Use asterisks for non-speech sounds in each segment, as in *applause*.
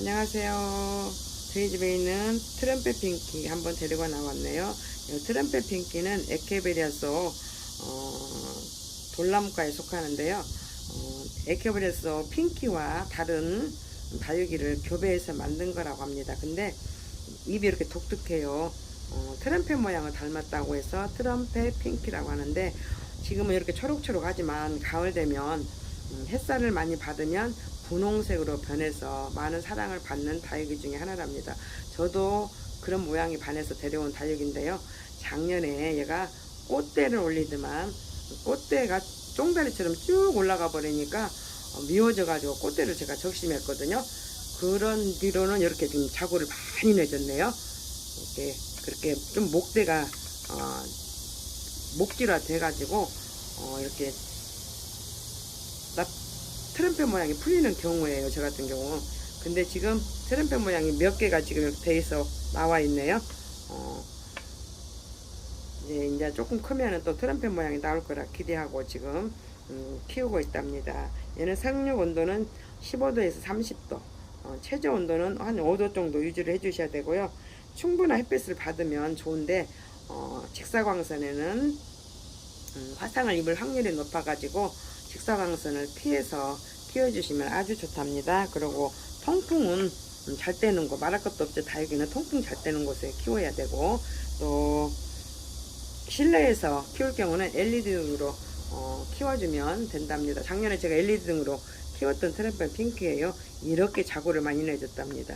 안녕하세요. 저희 집에 있는 트럼펫 핑키 한번 데리고 나왔네요. 이 트럼펫 핑키는 에케베리아소 어, 돌나무과에 속하는데요. 어, 에케베리아소 핑키와 다른 다육이를 교배해서 만든 거라고 합니다. 근데 입이 이렇게 독특해요. 어, 트럼펫 모양을 닮았다고 해서 트럼펫 핑키라고 하는데 지금은 이렇게 초록초록하지만 가을 되면 음, 햇살을 많이 받으면 분홍색으로 변해서 많은 사랑을 받는 다육이 중에 하나랍니다. 저도 그런 모양이 반해서 데려온 다육인데요. 작년에 얘가 꽃대를 올리더만 꽃대가 쫑다리처럼 쭉 올라가 버리니까 어, 미워져가지고 꽃대를 제가 적심했거든요. 그런 뒤로는 이렇게 좀 자구를 많이 내줬네요. 이렇게 그렇게 좀 목대가 어, 목질화 돼가지고 어, 이렇게 나 트럼펫 모양이 풀리는 경우예요. 저 같은 경우. 근데 지금 트럼펫 모양이 몇 개가 지금 이렇게 돼 있어 나와 있네요. 어, 이제, 이제 조금 크면은 또 트럼펫 모양이 나올 거라 기대하고 지금 음, 키우고 있답니다. 얘는 상륙 온도는 15도에서 30도, 어, 최저 온도는 한 5도 정도 유지를 해주셔야 되고요. 충분한 햇빛을 받으면 좋은데 어, 직사광선에는 음, 화상을 입을 확률이 높아가지고 직사광선을 피해서 키워주시면 아주 좋답니다. 그리고 통풍은 음, 잘 되는 곳, 말할 것도 없죠. 다육이는 통풍 잘 되는 곳에 키워야 되고 또 실내에서 키울 경우는 LED 등으로 어, 키워주면 된답니다. 작년에 제가 LED 등으로 키웠던 트램펫 핑크예요. 이렇게 자구를 많이 내줬답니다.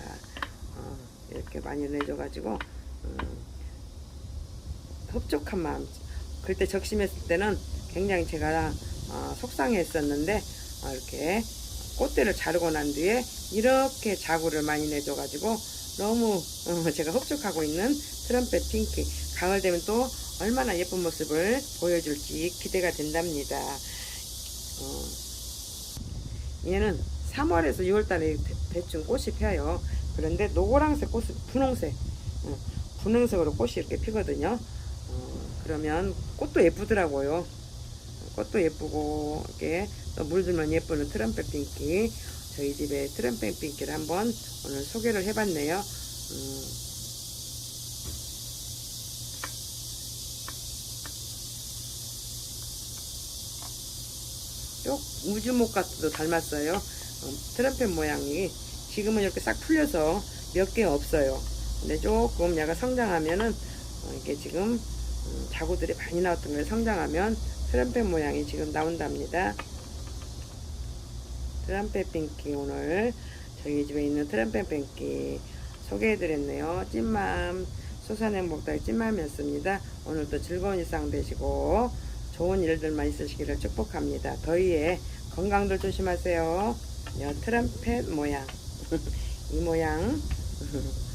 어, 이렇게 많이 내줘가지고 음, 흡족한 마음. 그때 적심했을 때는 굉장히 제가 어, 속상했었는데 어, 이렇게 꽃대를 자르고 난 뒤에 이렇게 자구를 많이 내줘가지고 너무 어, 제가 흡족하고 있는 트럼펫 핑크 가을 되면 또 얼마나 예쁜 모습을 보여줄지 기대가 된답니다. 어, 얘는 3월에서 6월달에 대충 꽃이 펴요. 그런데 노란색 꽃, 분홍색, 어, 분홍색으로 꽃이 이렇게 피거든요. 어, 그러면 꽃도 예쁘더라고요. 꽃도 예쁘고 이렇게 또 물들면 예쁘는 트럼펫 핑키 저희 집에 트럼펫 핑키를 한번 오늘 소개를 해봤네요. 음, 쪽 우주목과도 닮았어요. 어, 트럼펫 모양이 지금은 이렇게 싹 풀려서 몇 개 없어요. 근데 조금 얘가 성장하면은 어, 이게 지금 음, 자구들이 많이 나왔던 걸 성장하면 트럼펫 모양이 지금 나온답니다. 트럼펫 핑키 오늘 저희 집에 있는 트럼펫 핑키 소개해드렸네요. 찐맘 수산행복닭 찐맘이었습니다. 오늘도 즐거운 일상 되시고 좋은 일들만 있으시기를 축복합니다. 더위에 건강들 조심하세요. 여 트럼펫 모양 *laughs* 이 모양 *laughs*